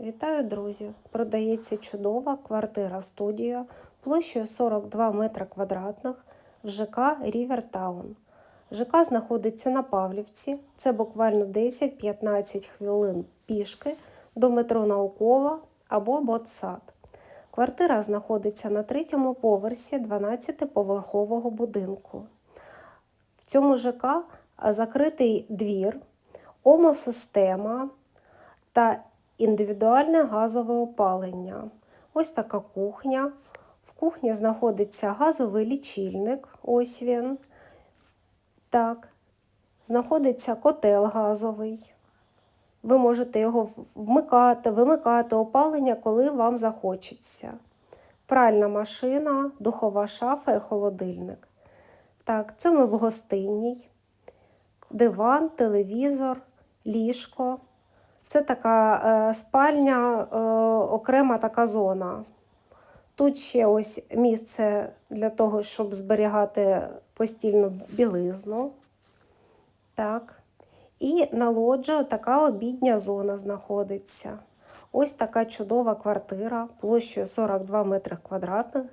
Вітаю, друзі! Продається чудова квартира студія площею 42 метри квадратних в ЖК Рівертаун. ЖК знаходиться на Павлівці. Це буквально 10-15 хвилин пішки до метро Наукова або Ботсад. Квартира знаходиться на третьому поверсі 12-поверхового будинку. В цьому ЖК закритий двір, омосистема та індивідуальне газове опалення. Ось така кухня. В кухні знаходиться газовий лічильник. Ось він. Так. Знаходиться котел газовий. Ви можете його вмикати, вимикати опалення, коли вам захочеться. Пральна машина, духова шафа і холодильник. Так, це ми в гостинній. Диван, телевізор, ліжко. Це така е, спальня, е, окрема така зона. Тут ще ось місце для того, щоб зберігати постільну білизну. Так. І на лоджію така обідня зона знаходиться. Ось така чудова квартира площею 42 метри квадратних.